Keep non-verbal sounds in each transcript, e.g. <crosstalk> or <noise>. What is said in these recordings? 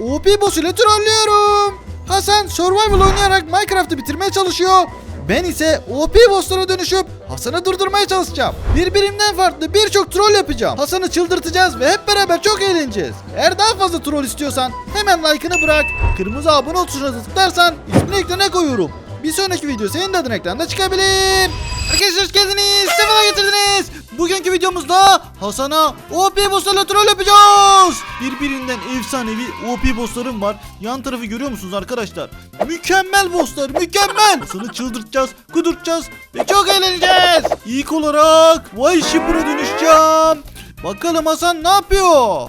OP boss ile trollüyorum. Hasan survival oynayarak Minecraft'ı bitirmeye çalışıyor. Ben ise OP bosslara dönüşüp Hasan'ı durdurmaya çalışacağım. Birbirinden farklı birçok troll yapacağım. Hasan'ı çıldırtacağız ve hep beraber çok eğleneceğiz. Eğer daha fazla troll istiyorsan hemen like'ını bırak. Kırmızı abone ol tuşuna tıklarsan ismini ekrana koyuyorum. Bir sonraki video senin de adın ekranda çıkabilir. Arkadaşlar hoş geldiniz. Sefalar getirdiniz. Bugünkü videomuzda Hasan'a OP bosslarla troll yapacağız. Birbirinden efsanevi OP bosslarım var. Yan tarafı görüyor musunuz arkadaşlar? Mükemmel bosslar mükemmel. Hasan'ı çıldırtacağız, kudurtacağız ve çok eğleneceğiz. İlk olarak Vay Shipper'a dönüşeceğim. Bakalım Hasan ne yapıyor?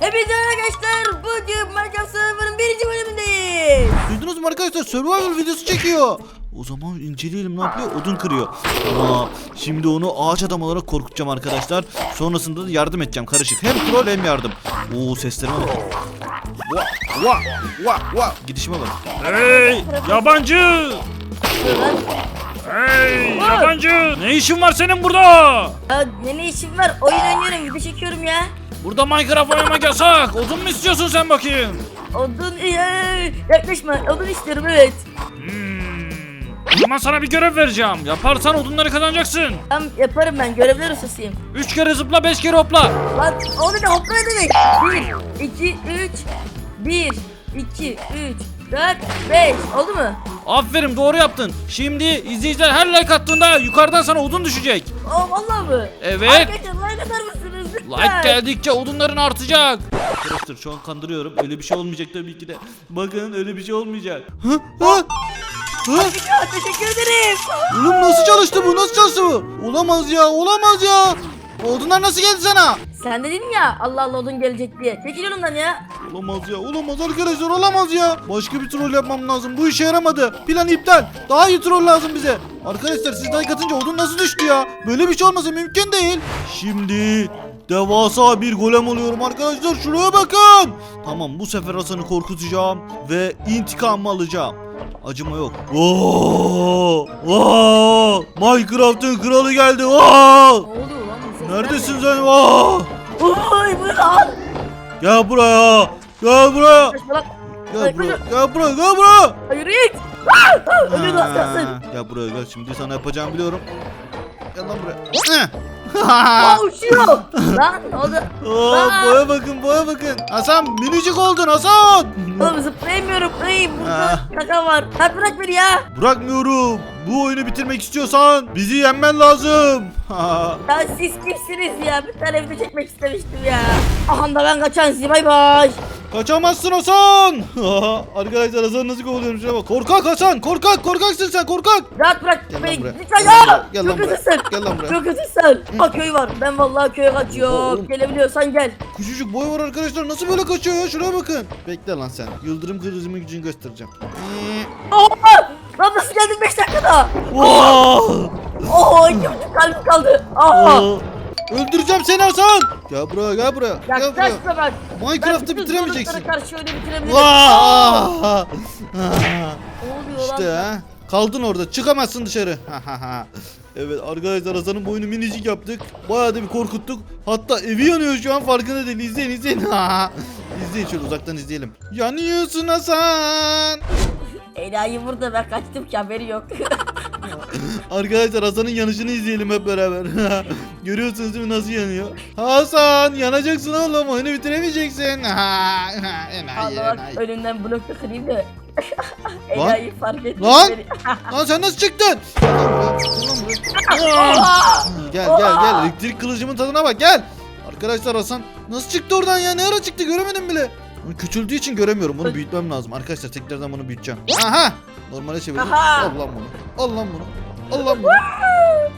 Hepinize arkadaşlar bugün Minecraft Server'ın birinci bölümündeyiz. Duydunuz mu arkadaşlar? Survival videosu çekiyor. O zaman inceleyelim ne yapıyor? Odun kırıyor. Ama şimdi onu ağaç adam olarak korkutacağım arkadaşlar. Sonrasında da yardım edeceğim karışık. Hem troll hem yardım. Oo seslerime bak. Vah vah vah vah. Gidişime bak. Hey yabancı! Hey yabancı! Ne işin var senin burada? ya ne, ne işim var? Oyun oynuyorum, video çekiyorum ya. Burada Minecraft oynamak yasak. Odun mu istiyorsun sen bakayım? Odun, ee, yaklaşma. Odun istiyorum evet. Hmm. O zaman sana bir görev vereceğim. Yaparsan odunları kazanacaksın. Tamam yaparım ben, görevler ustasıyım. Üç kere zıpla, beş kere hopla. Lan o ne hopla ne demek? 1, 2, 3, 1, 2, 3, 4, 5. Oldu mu? Aferin doğru yaptın. Şimdi izleyiciler her like attığında yukarıdan sana odun düşecek. Aa vallahi mı? Evet. Arkadaşlar like atar mısınız? Like geldikçe odunların artacak. Arkadaşlar şu an kandırıyorum. Öyle bir şey olmayacak tabii ki de. Bakın öyle bir şey olmayacak. Hı? Hı? Hı? Ya, teşekkür ederim. Oğlum nasıl çalıştı bu? Nasıl çalıştı bu? Olamaz ya olamaz ya. Odunlar nasıl geldi sana? Sen dedin ya Allah Allah odun gelecek diye. Çekil önümden ya. Olamaz ya olamaz arkadaşlar olamaz ya. Başka bir troll yapmam lazım. Bu işe yaramadı. Plan iptal. Daha iyi troll lazım bize. Arkadaşlar siz like atınca odun nasıl düştü ya? Böyle bir şey olması mümkün değil. Şimdi devasa bir golem oluyorum arkadaşlar. Şuraya bakın. Tamam bu sefer Hasan'ı korkutacağım ve intikam alacağım. Acıma yok. Oo! Oo! Minecraft'ın kralı geldi. Oo! Neredesin ne? sen? Oo! Oy lan? Gel buraya. Gel buraya. Gel buraya, gel buraya, gel buraya. Hayır git. Ah, ah, Ölüyordu az kalsın. Ha, Gel buraya gel şimdi sana yapacağımı biliyorum. Gel lan buraya. Uçuyor. <laughs> lan oldu? Oo, Aa. boya bakın boya bakın. Hasan minicik oldun Hasan. Oğlum zıplayamıyorum. Ay burada Ah. kaka var. Ha bırak beni ya. Bırakmıyorum. Bu oyunu bitirmek istiyorsan bizi yenmen lazım. <laughs> Ya siz kimsiniz ya? Bir tane video çekmek istemiştim ya. Aha da ben kaçan sizi bay bay. Kaçamazsın Hasan. <laughs> Arkadaşlar Hasan nasıl kovuluyorum şuna bak. Korkak Hasan korkak korkaksın sen korkak. Rahat bırak Gel lan beni. buraya. Lütfen ya. Gel lan Çok buraya. Gel lan buraya. Çok kötüsün. Bak köy var. Ben vallahi köye kaçıyorum. Gelebiliyorsan gel. Küçücük boy var arkadaşlar nasıl böyle kaçıyor ya şuraya bakın. Bekle lan sen. Yıldırım kırızımı gücünü göstereceğim. Oha! Lan nasıl geldin 5 dakikada? Wow! Oho iki buçuk kalbim kaldı. Aha! Oo. Öldüreceğim seni Hasan. Gel buraya gel buraya. Gel buraya. Yaklaşma bak. Minecraft'ı bitiremeyeceksin. karşı öyle bitirebilirim. Vaa! Ne oluyor işte lan? ha. Kaldın orada. Çıkamazsın dışarı. evet arkadaşlar Hasan'ın boynu minicik yaptık. Bayağı da bir korkuttuk. Hatta evi yanıyor şu an farkında değil. İzleyin izleyin. <laughs> izleyin şöyle uzaktan izleyelim. Yanıyorsun Hasan. Enayi burada ben kaçtım ki haberi yok. <laughs> Arkadaşlar Hasan'ın yanışını izleyelim hep beraber. <laughs> Görüyorsunuz değil mi nasıl yanıyor? Hasan yanacaksın oğlum oyunu bitiremeyeceksin. <laughs> enayi Allah enayi. bak önünden blok da kırayım da. Enayi fark etti Lan! beni. Lan sen nasıl çıktın? Gel lan buraya, gel lan buraya. Aa! Gel gel gel elektrik kılıcımın tadına bak gel. Arkadaşlar Hasan nasıl çıktı oradan ya ne ara çıktı göremedim bile. Bunu Küçüldüğü için göremiyorum bunu büyütmem lazım. Arkadaşlar tekrardan bunu büyüteceğim. Aha! Normale çevirdim. Aha! Al lan bunu. Al lan bunu. Al lan bunu.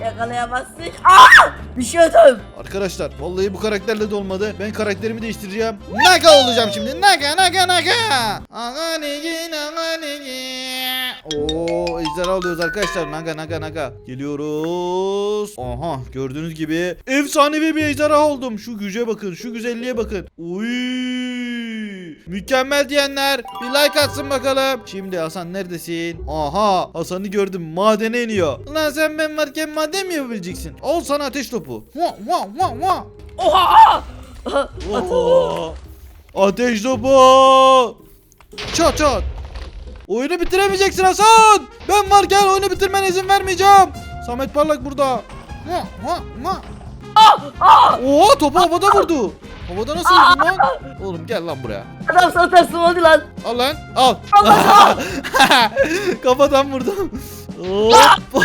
Yakalayamazsın. Aa! Düşüyordum. Arkadaşlar vallahi bu karakterle de olmadı. Ben karakterimi değiştireceğim. Naga olacağım şimdi. Naga naga naga. Aga nigi naga nigi. Oo ejderha alıyoruz arkadaşlar. Naga naga naga. Geliyoruz. Aha gördüğünüz gibi efsanevi bir ejderha oldum. Şu güce bakın. Şu güzelliğe bakın. Uy. Mükemmel diyenler bir like atsın bakalım. Şimdi Hasan neredesin? Aha Hasan'ı gördüm. Madene iniyor. Lan sen ben varken maden mi yapabileceksin? Al sana ateş topu. Vah vah vah vah. Oha! Oo. Ateş topu. Çat çat. Oyunu bitiremeyeceksin Hasan. Ben varken oyunu bitirmene izin vermeyeceğim. Samet Parlak burada. Ha, ha, ha. Oha topu havada vurdu. Havada nasıl vurdun lan? Oğlum gel lan buraya. Adam sana teslim oldu lan. Al lan al. <laughs> Kafadan vurdum. Hop.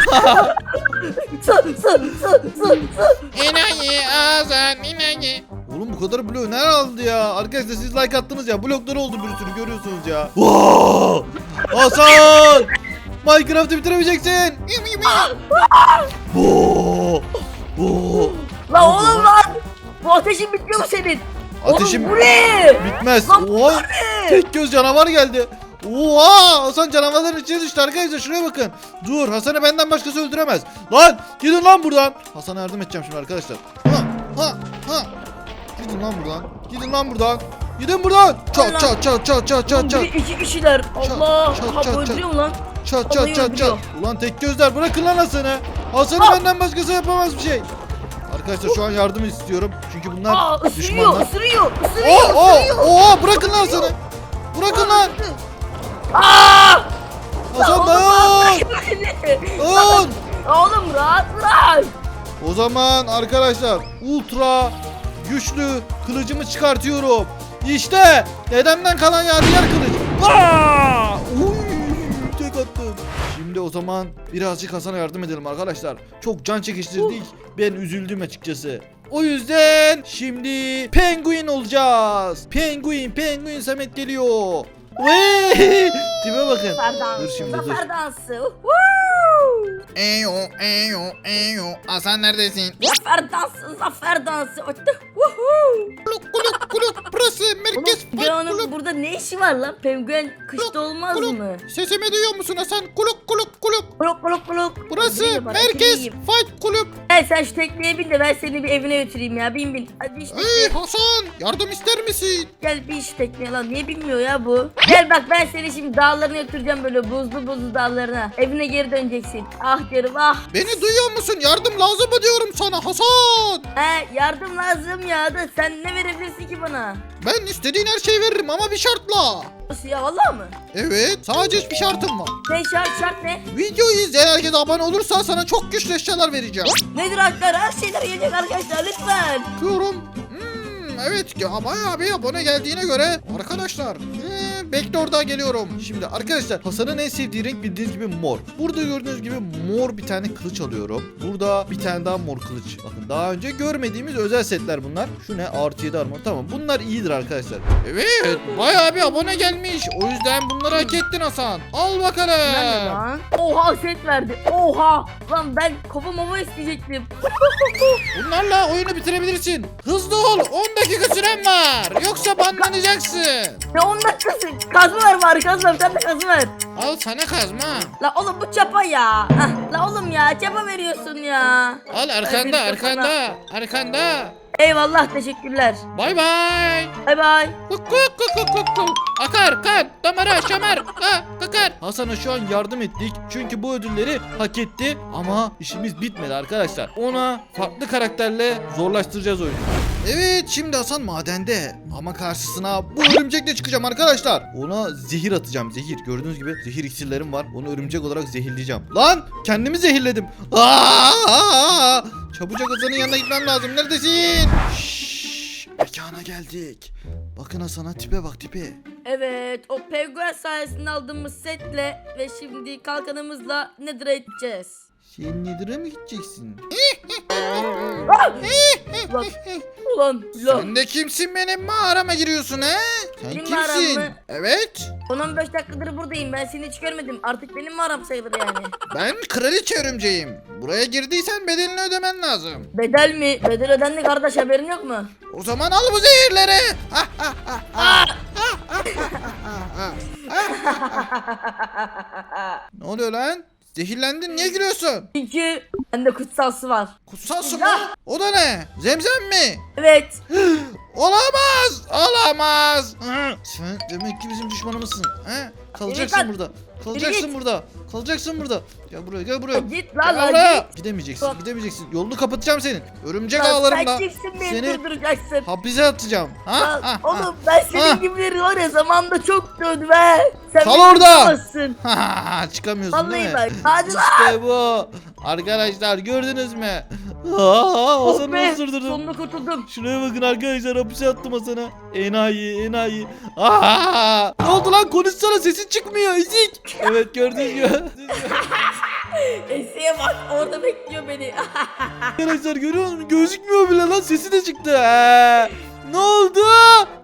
Sun sun sun sun sun. İnayi Hasan inayi. Oğlum bu kadar blok nereden aldı ya? Arkadaşlar siz like attınız ya blokları oldu bir sürü görüyorsunuz ya. Wow! Hasan! Minecraft'ı bitiremeyeceksin. Oo! Oo! Lan oğlum lan. Bu ateşin bitmiyor mu senin? Ateşim Oğlum bu ne? bitmez. Lan Oha! ne? Tek göz canavar geldi. Oha! Hasan canavarların içine düştü arkadaşlar şuraya bakın. Dur Hasan'ı benden başkası öldüremez. Lan gidin lan buradan. Hasan'a yardım edeceğim şimdi arkadaşlar. Ha ha ha. Gidin lan buradan. Gidin lan buradan. Gidin buradan. Çat çat çat çat çat çat çat. Bir, iki kişiler. Allah. çat, Ha çat, bu öldürüyor mu lan? Çat çat çat çat. öldürüyor. Ulan tek gözler bırakın lan Hasan'ı. Hasan'ı Ah! benden başkası yapamaz bir şey. Arkadaşlar şu an yardım istiyorum. Çünkü bunlar Aa ısırıyor, düşmanlar. ısırıyor, Oo ısırıyor, oo ısırıyor. oo bırakın lan Hasan'ı. Bırakın lan. Aa! Dayan. beni. Dayan. Oğlum rahat bırak. O zaman arkadaşlar ultra güçlü kılıcımı çıkartıyorum. İşte dedemden kalan yadigar kılıç. Aa! Uy, tek attım. Şimdi o zaman birazcık Hasan'a yardım edelim arkadaşlar. Çok can çekiştirdik. Ben üzüldüm açıkçası. O yüzden şimdi penguin olacağız. Penguin, penguin Samet geliyor. <laughs> Tipe bakın. Dur şimdi dur. zafer dansı. Woo! Eyo, eyo, eyo. Hasan neredesin? Zafer dansı, zafer dansı. Öttü. Woohoo! Kuluk kuluk kuluk burası merkez Oğlum Leon'un burada ne işi var lan? Penguen kışta olmaz kuluk. mı? Sesimi duyuyor musun Hasan? Kuluk kuluk kuluk. Kuluk kuluk kuluk. Burası bana, merkez fight kulüp. Gel sen şu tekneye bin de ben seni bir evine götüreyim ya. Bin bin. Hadi işte. Ey Hasan yardım ister misin? Gel bir şu tekneye lan. Niye bilmiyor ya bu? Gel bak ben seni şimdi dağlarına götüreceğim böyle buzlu buzlu dağlarına. Evine geri döneceksin. Ah canım ah. Beni duyuyor musun? Yardım lazım mı diyorum sana Hasan? He yardım lazım ya da sen ne verebilirsin ki bana? Ben istediğin her şeyi veririm ama bir şartla. Nasıl ya valla mı? Evet sadece bir şartım var. Ne şart şart ne? Videoyu izleyen herkes abone olursa sana çok güçlü eşyalar vereceğim. Nedir haklar? Her şeyler gelecek arkadaşlar lütfen. Diyorum. Hmm, evet bayağı bir abone geldiğine göre arkadaşlar bekle orada geliyorum. Şimdi arkadaşlar Hasan'ın en sevdiği renk bildiğiniz gibi mor. Burada gördüğünüz gibi mor bir tane kılıç alıyorum. Burada bir tane daha mor kılıç. Bakın daha önce görmediğimiz özel setler bunlar. Şu ne? Artı 7 armor. Tamam bunlar iyidir arkadaşlar. Evet bayağı bir abone gelmiş. O yüzden bunları hak ettin Hasan. Al Ne bakalım. lan? Oha set verdi. Oha. Lan ben kafa mama isteyecektim. <laughs> Bunlarla oyunu bitirebilirsin. Hızlı ol. 10 dakika süren var. Yoksa banlanacaksın. Ne on dakikası? Kazma ver bari kazma. Bir tane de kazma ver. Al sana kazma. La oğlum bu çapa ya. La oğlum ya çapa veriyorsun ya. Al arkanda arkanda arkanda. Eyvallah teşekkürler. Bay bay. Bay bay. Kuk kuk kuk kuk kuk kuk. Akar kan damara şamar ha kakar. Hasan'a şu an yardım ettik çünkü bu ödülleri hak etti ama işimiz bitmedi arkadaşlar. Ona farklı karakterle zorlaştıracağız oyunu. Evet şimdi Hasan madende ama karşısına bu örümcekle çıkacağım arkadaşlar. Ona zehir atacağım zehir gördüğünüz gibi zehir iksirlerim var. Onu örümcek olarak zehirleyeceğim. Lan kendimi zehirledim. Aa! Çabucak Hasan'ın yanına gitmem lazım. Neredesin? Şşş, mekana geldik. Bakın Hasan'a tipe bak tipe. Evet o penguen sayesinde aldığımız setle ve şimdi kalkanımızla nedir edeceğiz? Sen Nedir'e mi gideceksin? Ulan ulan ulan. Sen de kimsin benim mağarama giriyorsun he? Sen Benim kimsin? mı? Evet. 10-15 dakikadır buradayım ben seni hiç görmedim artık benim mağaram sayılır yani. Ben kraliçe örümceğim. Buraya girdiysen bedelini ödemen lazım. Bedel mi? Bedel ödendi kardeş haberin yok mu? O zaman al bu zehirleri. <laughs> ne oluyor lan? Zehirlendin niye gülüyorsun? Çünkü bende kutsal su var. Kutsal su mu? O da ne? Zemzem mi? Evet. <gasps> Olamaz! Olamaz! Hı, Sen demek ki bizim düşmanımızsın. He? Kalacaksın Evet, burada. Kalacaksın burada. Kalacaksın burada. Gel buraya gel buraya. Git lan Gel lan buraya. git. Gidemeyeceksin Bak. gidemeyeceksin. Yolunu kapatacağım senin. Örümcek Lan sen ağlarımla kimsin beni seni durduracaksın? hapise atacağım. Ha? Lan ha, ha. oğlum ben senin Ha. gibileri var ya zamanda çok dövdüm he. Sen Kal beni orada. tutamazsın. Ha, Çıkamıyorsun değil Vallahi mi? bak. Hadi lan. İşte bu. Arkadaşlar gördünüz mü? Aa, Oh Hasan'ı be. nasıl durdurdum? Sonunda kurtuldum. Şuraya bakın arkadaşlar hapise attım Hasan'ı. Enayi enayi. Aa, ne oldu lan konuşsana sesin çıkmıyor ezik. Evet gördünüz mü? <laughs> Esiye bak orada bekliyor beni. <laughs> arkadaşlar görüyor musunuz? Gözükmüyor bile lan sesi de çıktı. Ha. Ne oldu?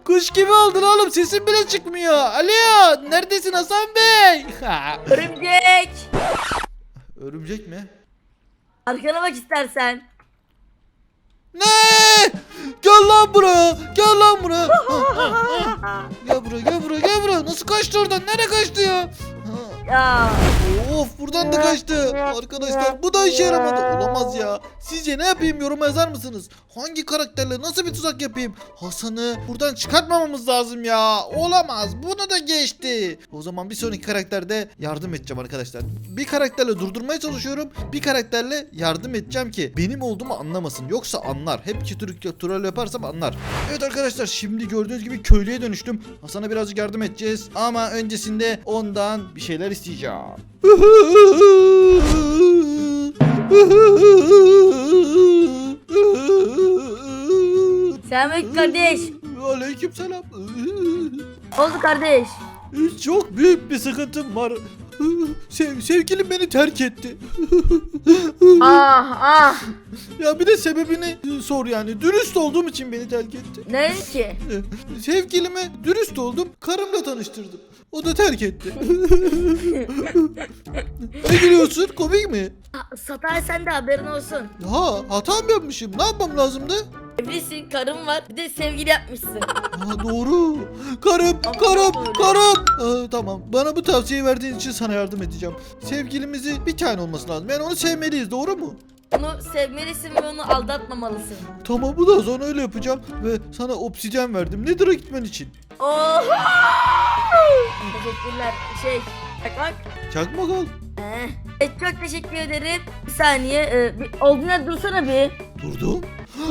Kuş gibi oldun oğlum sesin bile çıkmıyor. Alo neredesin Hasan Bey? <laughs> Örümcek. Örümcek mi? Arkana bak istersen. Ne? Gel lan buraya. Gel lan buraya. <laughs> gel buraya gel buraya gel buraya. Nasıl kaçtı oradan? Nereye kaçtı ya? Ya. Of buradan da kaçtı. Arkadaşlar bu da işe yaramadı. Olamaz ya. Sizce ne yapayım yoruma yazar mısınız? Hangi karakterle nasıl bir tuzak yapayım? Hasan'ı buradan çıkartmamamız lazım ya. Olamaz. Bunu da geçti. O zaman bir sonraki karakterde yardım edeceğim arkadaşlar. Bir karakterle durdurmaya çalışıyorum. Bir karakterle yardım edeceğim ki benim olduğumu anlamasın. Yoksa anlar. Hep tür- troll yaparsam anlar. Evet arkadaşlar şimdi gördüğünüz gibi köylüye dönüştüm. Hasan'a birazcık yardım edeceğiz. Ama öncesinde ondan bir şeyler isteyeceğim. Selamünaleyküm kardeş. Aleyküm selam. Oldu kardeş. Çok büyük bir sıkıntım var. Sev, sevgilim beni terk etti. <laughs> Ah ah. ya bir de sebebini sor yani. Dürüst olduğum için beni terk etti. Ne ki? <laughs> Sevgilime dürüst oldum. Karımla tanıştırdım. O da terk etti. <laughs> ne gülüyorsun? Komik mi? Satar sen de haberin olsun. Ha hata mı yapmışım? Ne yapmam lazımdı? Evlisin, karın var, bir de sevgili yapmışsın. <laughs> Ha doğru. Karım, karım, karım. Aa, tamam. Bana bu tavsiyeyi verdiğin için sana yardım edeceğim. Sevgilimizi bir tane olması lazım. Yani onu sevmeliyiz, doğru mu? Onu sevmelisin ve onu aldatmamalısın. Tamam bu da sonra öyle yapacağım ve sana obsidyen verdim. Nedir o gitmen için? Oh! <laughs> Teşekkürler. Şey, bak bak. Çakmak al. Eh, e, çok teşekkür ederim. Bir saniye, e, bir, yerde dursana bir. Durdum.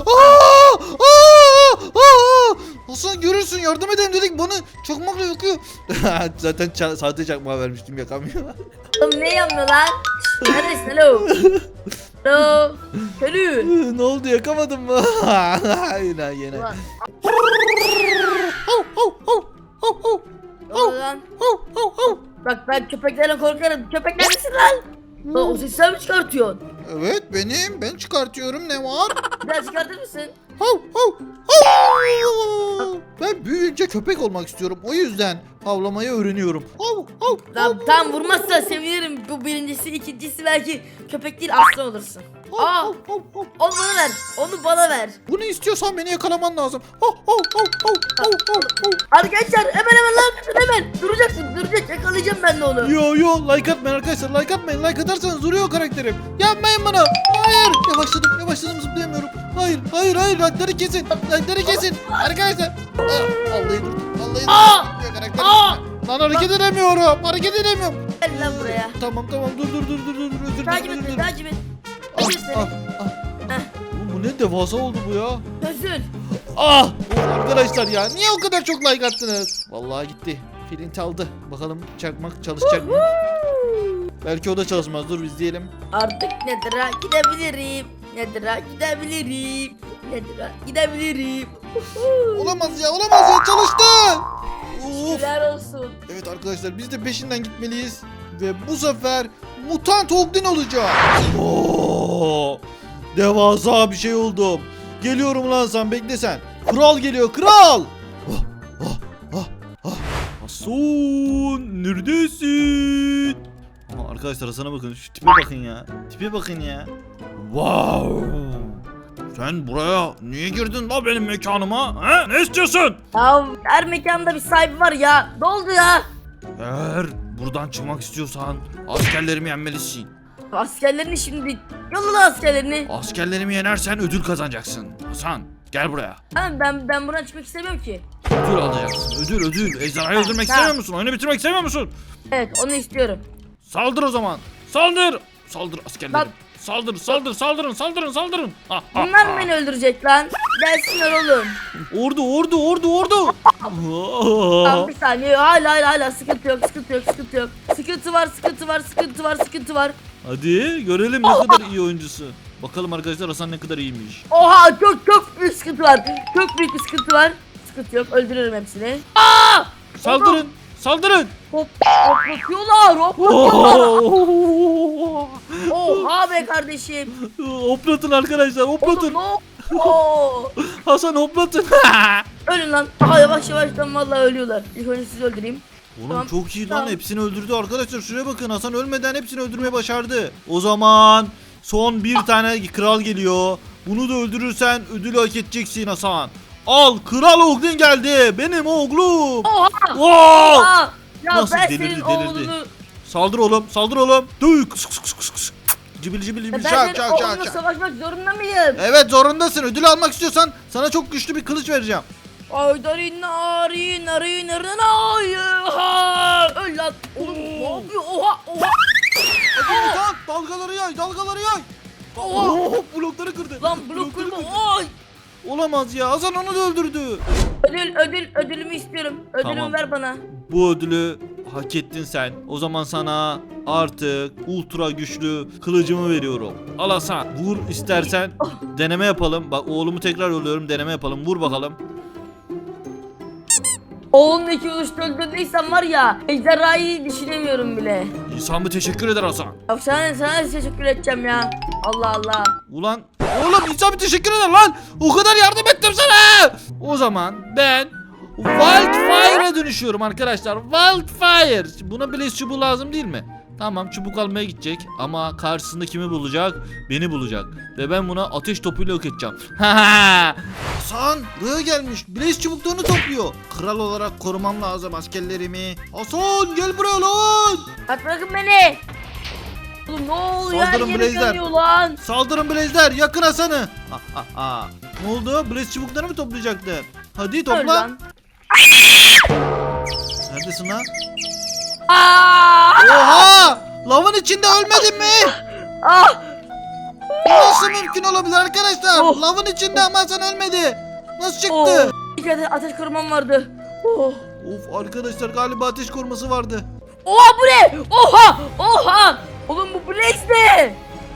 Aa! Aa! Aa! Hasan görürsün yardım edelim dedik bana çakmakla yakıyor. <laughs> Zaten ça- sahte çakmağı vermiştim yakamıyor. Oğlum ne yanmıyor lan? Neredesin? Hello. Hello. Hello. <laughs> ne oldu yakamadın mı? <laughs> yine yine. Ulan, Hav, hav, hav, hav, hav, ne oldu lan? hav, hav, hav. Bak ben köpeklerden korkarım. Köpek neredesin lan? Lan o sesi sen mi çıkartıyorsun? Evet benim. Ben çıkartıyorum ne var? Biraz çıkartır mısın? Hav, hav, hav. Ben büyüyünce köpek olmak istiyorum. O yüzden havlamayı öğreniyorum. Hav, hav, hav. Lan tam vurmazsan sevinirim. Bu birincisi, ikincisi belki köpek değil aslan olursun. Aa, onu bana ver. Onu bana ver. Bunu istiyorsan beni yakalaman lazım. Hav, hav, hav, hav, hav, hav, hav. Arkadaşlar hemen hemen lan hemen. Duracak duracak yakalayacağım ben de onu. Yo yo like atmayın arkadaşlar like atmayın like atarsanız duruyor karakterim. Yapmayın bana. Hayır yavaşladım yavaşladım zıplayamıyorum. Hayır hayır hayır like'ları kesin like'ları kesin. Arkadaşlar. Aa, vallahi durdum vallahi durdum. Karakterim. Aa! Lan hareket edemiyorum hareket edemiyorum. Gel lan buraya. Tamam tamam dur dur dur dur dur özür dilerim Takip et beni takip et. Ah, ah. Oğlum bu ne devasa oldu bu ya. Çözül. Ah of arkadaşlar ya niye o kadar çok like attınız? Vallahi gitti. Filin çaldı. Bakalım çakmak çalışacak mı? Belki o da çalışmaz. Dur izleyelim. Artık Nether'a gidebilirim. Nether'a gidebilirim. Nether'a gidebilirim. Olamaz ya olamaz ya çalıştı. Of. Şükürler olsun. Evet arkadaşlar biz de peşinden gitmeliyiz. Ve bu sefer mutant Oglin olacak. Oo, devasa bir şey oldum. Geliyorum lan sen bekle sen. Kral geliyor kral. Hasan neredesin? Aa, arkadaşlar Hasan'a bakın şu tipe bakın ya. Tipe bakın ya. Wow. Sen buraya niye girdin la benim mekanıma? He? Ne istiyorsun? Ya her mekanda bir sahibi var ya. Ne oldu ya? Eğer buradan çıkmak istiyorsan askerlerimi yenmelisin. Askerlerini şimdi yolla askerlerini. Askerlerimi yenersen ödül kazanacaksın. Hasan. Gel buraya. Tamam ben ben buradan çıkmak istemiyorum ki. Ödül alacaksın. Ödül ödül. Ejderhayı öldürmek Tamam. istemiyor musun? Oyunu bitirmek istemiyor musun? Evet onu istiyorum. Saldır o zaman. Saldır. Saldır askerlerim. Lan. Saldır saldır saldırın saldırın saldırın. Ha, ha, Bunlar ha. beni öldürecek lan? Gelsinler oğlum. Ordu ordu ordu ordu. Tamam bir saniye hala hala hala sıkıntı yok sıkıntı yok sıkıntı yok. Sıkıntı var sıkıntı var sıkıntı var sıkıntı var. Hadi görelim ne kadar iyi oyuncusu. Bakalım arkadaşlar Hasan ne kadar iyiymiş. Oha çok çok büyük sıkıntı var. Çok büyük bir sıkıntı var. Sıkıntı yok öldürürüm hepsini. Aa! Saldırın. Saldırın. Hop hoplatıyorlar hoplatıyorlar. Oha be kardeşim. Hoplatın arkadaşlar hoplatın. Oğlum? <laughs> Hasan hoplatın. Ölün lan. Aa yavaş yavaştan vallahi ölüyorlar. İlk önce sizi öldüreyim. Oğlum Tamam, çok iyi lan tamam. hepsini öldürdü arkadaşlar şuraya bakın Hasan ölmeden hepsini öldürmeyi başardı. O zaman son bir tane kral geliyor. Bunu da öldürürsen ödülü hak edeceksin Hasan. Al kral oğlun geldi benim oğlum. Oha! Aa! Ya Nasıl ben delirdi, senin delirdi. oğlunu... Saldır oğlum saldır oğlum. Duy. Kıs, kıs, kıs, kıs, kıs. Cibil cibil ben şak senin şak şak oğlunla şak. savaşmak zorunda mıyım? Evet zorundasın ödül almak istiyorsan sana çok güçlü bir kılıç vereceğim. Ay darin narin narin narin ay ha öl lan oğlum ne yapıyor oha oha Hadi kalk dalgaları yay dalgaları yay. oha Oh, blokları kırdı. lan blok kırma kırdı. ay Olamaz ya Hasan onu da öldürdü. ödül ödül ödülümü istiyorum ödülümü Tamam. ver bana Bu ödülü hak ettin sen. O zaman sana artık ultra güçlü kılıcımı veriyorum. Al Hasan. Vur istersen. deneme yapalım. Bak oğlumu tekrar yolluyorum. Deneme yapalım. Vur bakalım. Oğlunun iki vuruşta öldürdüysen var ya ejderhayı düşünemiyorum bile İnsan bir teşekkür eder Hasan. ya sana, sana teşekkür edeceğim ya Allah Allah Ulan oğlum insan bir teşekkür eder lan. O kadar yardım ettim sana. O zaman ben Wildfire'a dönüşüyorum arkadaşlar. Wildfire. Buna Blaze çubuğu lazım değil mi? Tamam çubuk almaya gidecek ama karşısında kimi bulacak? Beni bulacak. Ve ben buna ateş topuyla yok edeceğim. <laughs> Hasan buraya gelmiş. Blaze çubuklarını topluyor. Kral olarak korumam lazım askerlerimi. Hasan gel buraya lan. Bak bırakın beni Oğlum ne oluyor Saldırın Blaze'ler. lan Saldırın Blaze'ler yakın Hasan'ı. Ha, ha, ha. Ne oldu? Blaze çubuklarını mı toplayacaktı? Hadi topla. Neredesin lan? Aa! Oha! Lavın içinde ölmedin mi? Ah! Bu Nasıl mümkün olabilir arkadaşlar? Oh. Lavın içinde ama Hasan ölmedi. Nasıl çıktı? Oh. İlk ateş, ateş korumam vardı. Oh. Of arkadaşlar galiba ateş koruması vardı. Oha bu ne? Oha! Oha! Oğlum bu Blaze ne?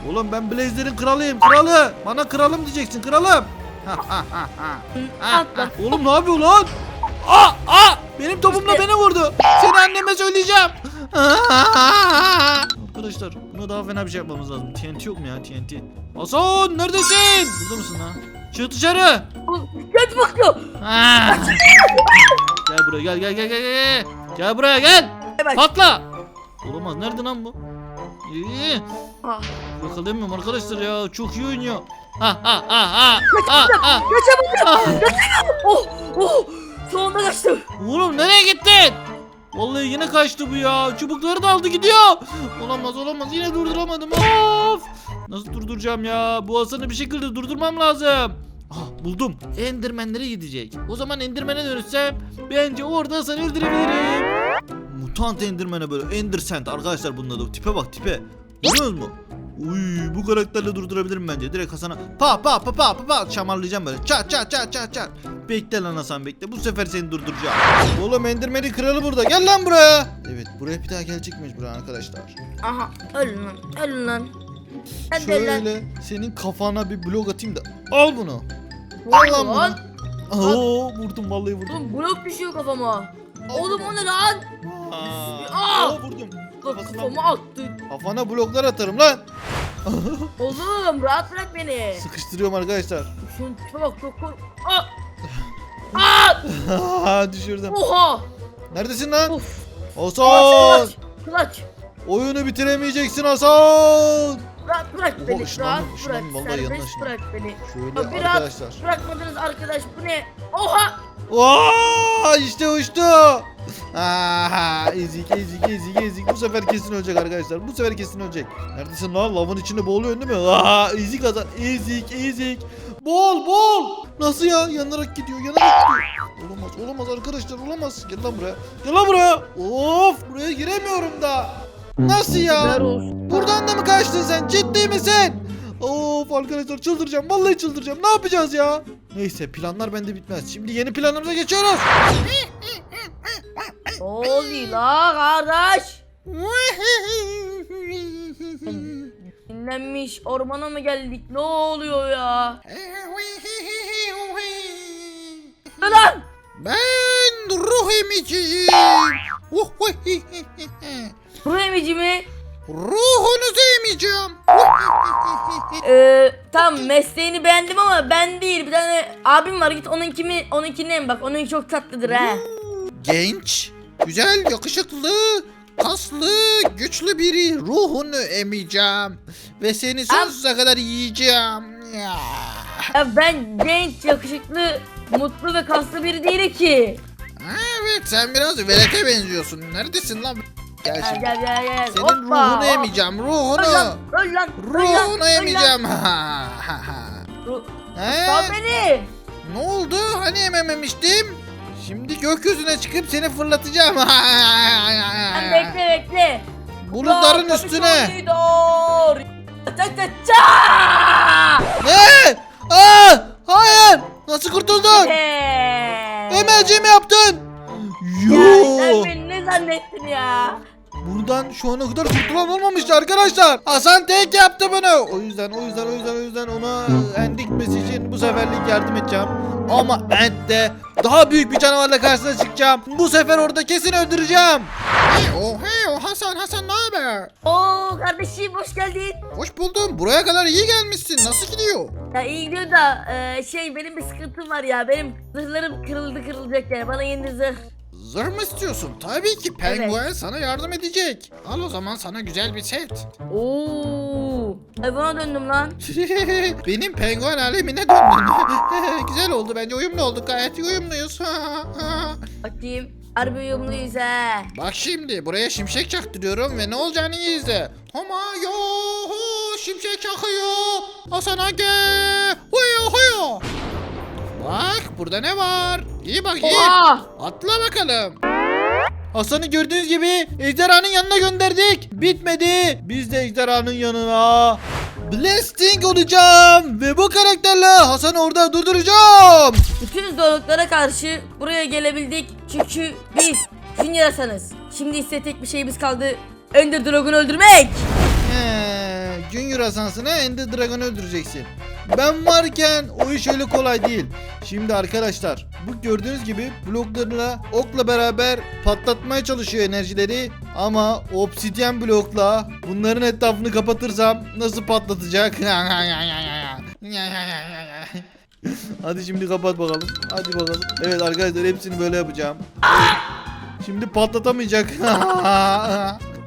Oğlum ben Blaze'lerin kralıyım kralı. Bana kralım diyeceksin kralım. Atla. Oğlum ne yapıyor lan? Aa, aa! Benim topumla beni vurdu. Seni anneme söyleyeceğim. <laughs> Arkadaşlar buna daha fena bir şey yapmamız lazım. TNT yok mu ya TNT? Hasan neredesin? Burada mısın lan? Çık dışarı. Göt bakıyor. Ha. gel buraya gel gel gel gel gel. Gel buraya gel. Evet. Patla. Olamaz nerede lan bu? İyi. Ah. Yakalayamıyorum arkadaşlar ya. Çok iyi oynuyor. Ha ha ha ha. Ha ha. Kaçamadım. Oh! Oh! Sonunda kaçtım. Oğlum nereye gittin? Vallahi yine kaçtı bu ya. Çubukları da aldı gidiyor. Olamaz olamaz yine durduramadım. Of. Nasıl durduracağım ya? Bu Hasan'ı bir şekilde durdurmam lazım. Ah buldum. Endermenlere gidecek. O zaman Endermen'e dönüşsem bence orada Hasan'ı öldürebilirim. Mutant Endermen'e böyle Endersent arkadaşlar bunun adı. Tipe bak tipe. Görüyor musun? Uy bu karakterle durdurabilirim bence. Direkt Hasan'a pa pa pa pa pa pa şamarlayacağım böyle. Çat çat çat çat çat. Bekle lan Hasan bekle. Bu sefer seni durduracağım. Oğlum Enderman'in kralı burada. Gel lan buraya. Evet buraya bir daha gelecekmiş buraya arkadaşlar. Aha. Ölün lan. Ölün lan. Hadi lan. Şöyle senin kafana bir blok atayım da. Al bunu. Al lan lan? bunu. Oo vurdum vallahi vurdum. Oğlum blok düşüyor kafama. Oğlum o ne lan? Aa, Aa! vurdum. Kafasına kafama attı. Kafana bloklar atarım lan. <laughs> Oğlum rahat bırak beni. Sıkıştırıyorum arkadaşlar. Tipe bak çok kork... <laughs> <laughs> Aa! Aa! Düşürdüm. Oha! Neredesin lan? Of! Hasan. Kılaç! Oyunu bitiremeyeceksin Hasan. Rahat bırak Oha, beni. ışınlandım, Rahat bırak. ışınlandım, vallahi yanına Serbest ışınlandım. bırak beni. Şöyle Ya bir rahat arkadaşlar. bırakmadınız arkadaş. Bu ne? Oha! Aa, işte uçtu. Aa, ezik ezik ezik ezik. Bu sefer kesin ölecek arkadaşlar. Bu sefer kesin ölecek. Neredesin lan? Lavın içinde boğuluyorsun değil mi? Aa, ezik Hasan. Ezik ezik. Bol bol. Nasıl ya? Yanarak gidiyor yanarak gidiyor. Olamaz olamaz arkadaşlar olamaz. Gel lan buraya. Gel lan buraya. Of buraya giremiyorum da. Nasıl ya? Buradan da mı kaçtın sen? Ciddi misin? Of arkadaşlar çıldıracağım. Vallahi çıldıracağım. Ne yapacağız ya? Neyse planlar bende bitmez. Şimdi yeni planımıza geçiyoruz. Ne oluyor la kardeş? Dinlenmiş ormana mı geldik? Ne oluyor ya? Lan! Ben ruh emiciyim. Bu emici mi? Ruhunuzu emeceğim. Ee, tamam mesleğini beğendim ama ben değil. Bir tane abim var git onunki mi onunkine mi bak. Onunki çok tatlıdır ha. Genç, güzel, yakışıklı, kaslı, güçlü biri. Ruhunu emeceğim. Ve seni sonsuza kadar yiyeceğim. Ya. Ya ben genç, yakışıklı, mutlu ve kaslı biri değilim ki. Ha, Evet sen biraz velete benziyorsun. Neredesin lan? Gel Gel şimdi. gel gel gel. Senin Hoppa, ruhunu hop. emeceğim. Öl Ruhunu. lan, öl lan, öl lan, öl Ruhunu lan. emeceğim. Ha, <laughs> ha, ha. Ru- He? Sal beni. Ne oldu? Hani emememiştim? Şimdi gökyüzüne çıkıp seni fırlatacağım. <laughs> Sen bekle bekle. Bulutların üstüne. Kapışon Ta ta ta. Ne? Aa! Hayır! Nasıl kurtuldun? Emelci mi yaptın? Ya sen Yo! beni ne zannettin ya? Buradan şu ana kadar kurtulan olmamıştı arkadaşlar. Hasan tek yaptı bunu. O yüzden o yüzden o yüzden o yüzden ona e, end gitmesi için bu seferlik yardım edeceğim. Ama end'de daha büyük bir canavarla karşısına çıkacağım. Bu sefer orada kesin öldüreceğim. Hey o hey o Hasan Hasan ne haber? Oo kardeşim hoş geldin. Hoş buldum. Buraya kadar iyi gelmişsin. Nasıl gidiyor? Ya iyi gidiyor da e, şey benim bir sıkıntım var ya. Benim zırhlarım kırıldı kırılacak yani. Bana yeni zırh. Zırh mı istiyorsun? Tabii ki penguen sana yardım edecek. Al o zaman sana güzel bir set. Oo. Hayvana döndüm lan. <laughs> Benim penguen alemine döndün. <laughs> güzel oldu bence uyumlu olduk gayet iyi uyumluyuz. <laughs> Bakayım. Harbi uyumluyuz he. Bak şimdi buraya şimşek çaktırıyorum ve ne olacağını iyi izle. Homa yo hu, şimşek çakıyor. Hasan Age. Huyo huyo. Bak burada ne var? İyi bak iyi. Oha. Atla bakalım. Hasan'ı gördüğünüz gibi ejderhanın yanına gönderdik. Bitmedi. Biz de ejderhanın yanına Blasting olacağım. Ve bu karakterle Hasan'ı orada durduracağım. Bütün zorluklara karşı buraya gelebildik. Çünkü biz Junior Hasan'ız. Şimdi ise tek bir şeyimiz kaldı. Ender Dragon'u öldürmek. He, Junior Hasan'sına Ender Dragon'u öldüreceksin. Ben varken o iş öyle kolay değil. Şimdi arkadaşlar bu gördüğünüz gibi bloklarla okla beraber patlatmaya çalışıyor enerjileri. Ama obsidyen blokla bunların etrafını kapatırsam nasıl patlatacak? <laughs> Hadi şimdi kapat bakalım. Hadi bakalım. Evet arkadaşlar hepsini böyle yapacağım. Şimdi patlatamayacak. <laughs>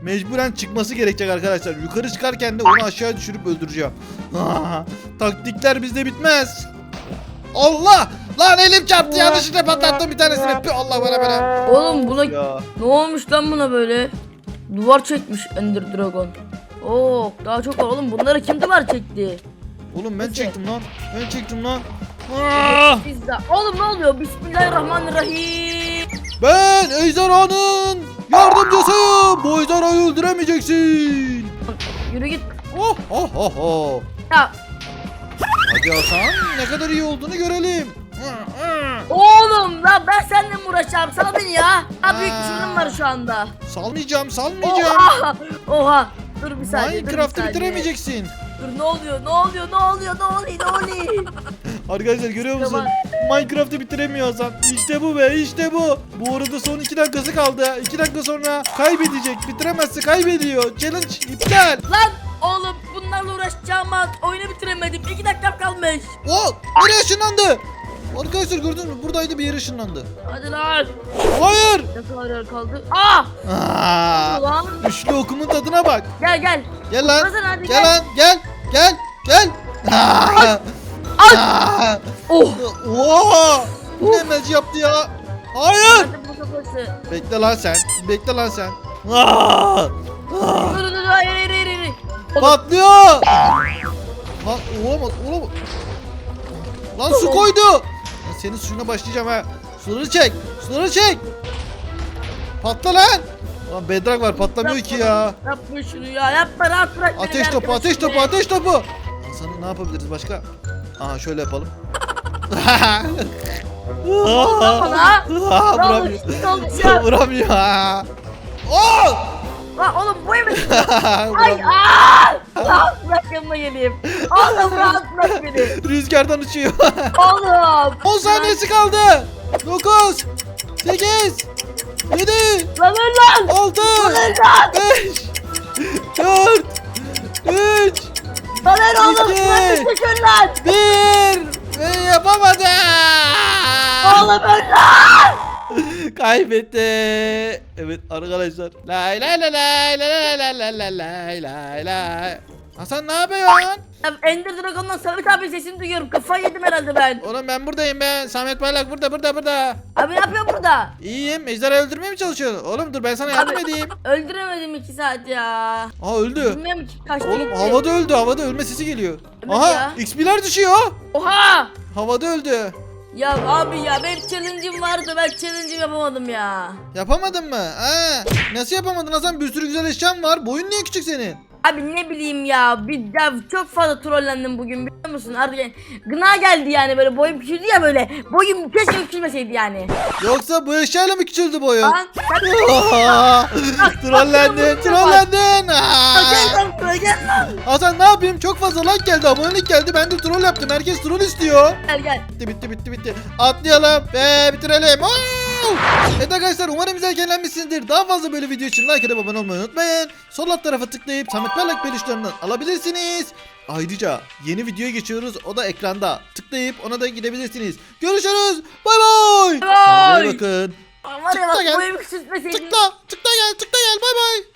Mecburen çıkması gerekecek arkadaşlar. Yukarı çıkarken de onu aşağı düşürüp öldüreceğim. <laughs> Taktikler bizde bitmez. Allah! Lan elim çarptı yanlışlıkla patlattım bir tanesini. Püh, Allah bana bana. Oğlum buna Ya. ne olmuş lan buna böyle? Duvar çekmiş Ender Dragon. Oo daha çok var oğlum bunları kim duvar çekti? Oğlum ben Neyse. çektim lan. Ben çektim lan. Ah! Biz de. Oğlum ne oluyor? Bismillahirrahmanirrahim. Ben ejderhanın yardımcısıyım. Bu ejderhayı öldüremeyeceksin. Yürü git. Oh oh oh oh. Ya Hadi Hasan ne kadar iyi olduğunu görelim. oğlum lan ben seninle mi uğraşacağım? Sana beni ya. Ha büyük düşmanım var şu anda. Salmayacağım salmayacağım. Oha. Oha. Dur bir saniye. Minecraft'ı bitiremeyeceksin. Dur ne oluyor? Ne oluyor? Ne oluyor? Ne oluyor? Ne oluyor? <laughs> Arkadaşlar görüyor musun? Minecraft'ı bitiremiyor Hasan. İşte bu be işte bu. Bu arada son 2 dakikası kaldı. 2 dakika sonra kaybedecek. Bitiremezse kaybediyor. Challenge iptal. lan oğlum bunlarla uğraşacağım ben. Oyunu bitiremedim. 2 dakikam kalmış. O nereye ışınlandı? Arkadaşlar gördünüz mü? Buradaydı bir yere ışınlandı. Hadi lan. Hayır. Ne kadar kaldı? Aa! Aa, Ulan. üçlü okumun tadına bak. Gel gel. Gel lan. Hasan hadi Gel gel. lan. Gel. Gel. Gel. Aa, <laughs> aa. Oh. Oha. Bu ne meci yaptı ya? Hayır. Bu kafası. Bekle lan sen. Bekle lan sen. Aa! Aa! Dur dur dur hayır hayır hayır. hayır. Patlıyor. Lan olamaz olamaz. Lan su koydu. Lan senin suyuna başlayacağım ha. Suları çek. Suları çek. Patla lan. Lan bedrak var patlamıyor ki ya. Yapma şunu ya yapma rahat bırak beni Ateş topu ateş arkadaşım topu ateş topu. Sana ne yapabiliriz başka? Aha şöyle yapalım. Bana. Aa, Ne oldu? vuramıyor. Ne oldu ya? Vuramıyor. Oh! Lan oğlum bu evi... <laughs> Ay Vuramıyor. aaa! Rahat bırak yanıma geleyim. Oğlum rahat bırak beni. Rüzgardan uçuyor. Oğlum. <laughs> 10 saniyesi kaldı. 9 8 7 Lan öl lan. 6 Lan öl lan. 5 4 3 Lan öl oğlum. İki. Lan teşekkür lan. 1 ve yapamadı. Oğlum öl lan. Kaybetti. Evet arkadaşlar. Lay lay lay lay lay lay lay lay lay lay lay. Hasan ne yapıyorsun? Ya Ender Dragon'dan Samet abi sesini duyuyorum. Kafayı yedim herhalde ben. Oğlum ben buradayım ben. Samet Parlak burada burada burada. Abi ne yapıyor burada? İyiyim. Ejderha öldürmeye mi çalışıyorsun? Oğlum dur ben sana yardım Abi- edeyim. <laughs> Öldüremedim iki saat ya. Aa öldü. Bilmiyorum ki kaçta Oğlum gitti. havada öldü. Havada ölme sesi geliyor. Evet Aha ya. XP'ler düşüyor. Oha! Havada öldü. Ya abi ya benim challenge'ım vardı ben challenge'ım yapamadım ya. Yapamadın mı? Ha, nasıl yapamadın Hasan? Bir sürü güzel eşyan var. Boyun niye küçük senin? Abi ne bileyim ya bir ya çok fazla trollendim bugün biliyor musun? Artık gına geldi yani böyle boyum küçüldü ya böyle. Boyum keşke küçülmeseydi yani. Yoksa bu eşyayla mı küçüldü boyun? Lan sen Aa, trollendin, trollendin. Aa. Gel lan buraya, gel lan. Hasan ne yapayım? Çok fazla like geldi, abonelik geldi. Ben de troll yaptım. Herkes troll istiyor. Gel gel. Bitti, bitti, bitti, bitti. Atlayalım ve bitirelim. Oo! Evet arkadaşlar umarım güzel eğlenmişsinizdir. Daha fazla böyle video için like atıp abone olmayı unutmayın. Sol alt tarafa tıklayıp Samet Parlak peluşlarından alabilirsiniz. Ayrıca yeni videoya geçiyoruz. O da ekranda. Tıklayıp ona da gidebilirsiniz. Görüşürüz. Bay bay. Bay. Kendinize iyi bakın. Ya Tıkla bak gel. küçültmeseydin. Tıkla, tıkla gel, tıkla gel. Bay bay.